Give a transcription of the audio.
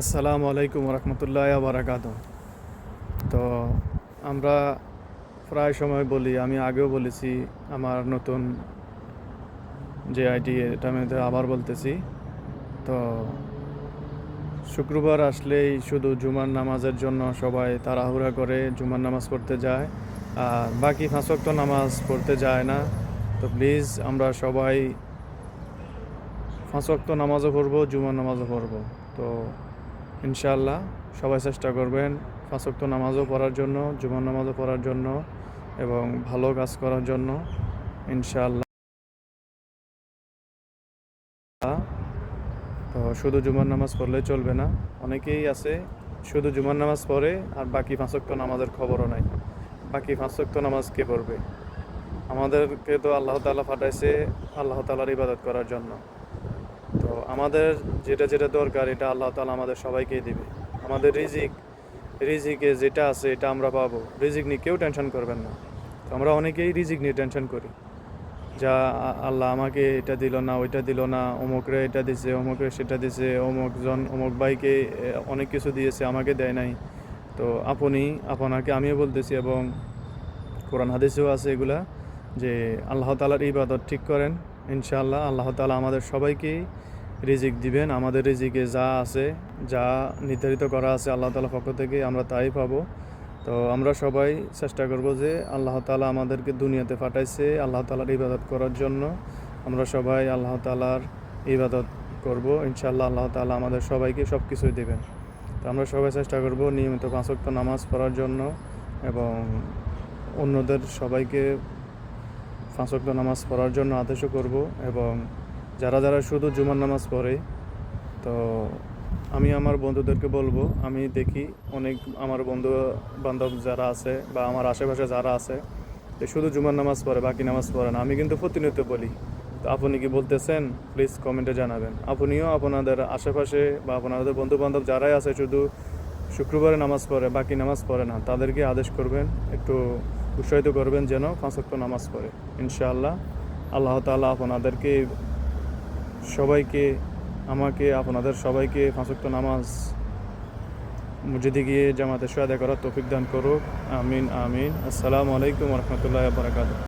আসসালামু আলাইকুম রহমতুল্লাহ বারাকাত তো আমরা প্রায় সময় বলি, আমি আগেও বলেছি আমার নতুন যে আইটি এটা আমি আবার বলতেছি। তো শুক্রবার আসলেই শুধু জুমার নামাজের জন্য সবাই তাড়াহুড়া করে জুমার নামাজ পড়তে যায়, আর বাকি ওয়াক্ত নামাজ পড়তে যায় না। তো প্লিজ আমরা সবাই ওয়াক্ত নামাজও পড়ব, জুমার নামাজও পড়ব। তো ইনশাআল্লাহ সবাই চেষ্টা করবেন পাঁচ ওয়াক্ত নামাজও পড়ার জন্য, জুমার নামাজও পড়ার জন্য এবং ভালো কাজ করার জন্য ইনশাআল্লাহ। তো শুধু জুমার নামাজ পড়লে চলবে না, অনেকেই আছে শুধু জুমার নামাজ পড়ে আর বাকি পাঁচ ওয়াক্ত নামাজের খবরও নাই। বাকি পাঁচ ওয়াক্ত নামাজ কে পড়বে? আমাদেরকে তো আল্লাহ তাআলা পাঠাইছে, আল্লাহ তাআলার ইবাদত করার জন্য। তো আমাদের যেটা যেটা দরকার, এটা আল্লাহ তালা আমাদের সবাইকেই দিবে। আমাদের রিজিক, রিজিকে যেটা আছে এটা আমরা পাবো। রিজিক নিয়ে কেউ টেনশন করবেন না। তো আমরা অনেকেই রিজিক নিয়ে টেনশন করি। যা আল্লাহ আমাকে এটা দিল না, ওইটা দিল না, অমুকরে এটা দিছে, অমুকরে সেটা দিছে, অমুক জন, অমুক ভাইকে অনেক কিছু দিয়েছে, আমাকে দেয় নাই। তো আপনি, আপনাকে আমিও বলতেছি এবং কোরআন হাদিসেও আছে এগুলা যে আল্লাহ তালার ইবাদত ঠিক করেন। ইনশাআল্লাহ আল্লাহ তালা আমাদের সবাইকেই রিজিক দিবেন। আমাদের রিজিকে যা আছে, যা নির্ধারিত করা আছে আল্লাহ তালা পক্ষ থেকে আমরা তাই পাবো। তো আমরা সবাই চেষ্টা করব যে আল্লাহ তালা আমাদেরকে দুনিয়াতে পাঠাইছে, আল্লাহ তালার ইবাদত করার জন্য আমরা সবাই আল্লাহ তালার ইবাদত করব। ইনশাআল্লাহ আল্লাহ তালা আমাদের সবাইকে সব কিছুই দেবেন। তো আমরা সবাই চেষ্টা করব নিয়মিত পাঁচক্ত নামাজ পড়ার জন্য এবং অন্যদের সবাইকে পাঁচক্ত নামাজ পড়ার জন্য আদেশও করব এবং যারা যারা শুধু জুমার নামাজ পড়ে, তো আমি আমার বন্ধুদেরকে বলব, আমি দেখি অনেক আমার বন্ধু বান্ধব যারা আছে বা আমার আশেপাশে যারা আছে যে শুধু জুমার নামাজ পড়ে, বাকি নামাজ পড়ে না। আমি কিন্তু প্রতিনিয়ত বলি, তো আপনি কি বলতেছেন? প্লিজ কমেন্টে জানাবেন। আপনিও আপনাদের আশেপাশে বা আপনাদের বন্ধু বান্ধব যারাই আছে শুধু শুক্রবারে নামাজ পড়ে, বাকি নামাজ পড়ে না, তাদেরকে আদেশ করবেন, একটু উৎসাহিত করবেন যেন পাঁচক্ত নামাজ পড়ে। ইনশাআল্লাহ আল্লাহ তালা আপনাদেরকে, সবাইকে, আমাকে, আপনাদের সবাইকে পাঁচক্ত নামাজ মসজিদে গিয়ে জামাতে সহায়তা করার তৌফিক দান করুক। আমিন আমিন। আসসালামু আলাইকুম রহমতুল্লাহ বারাকাতুহ।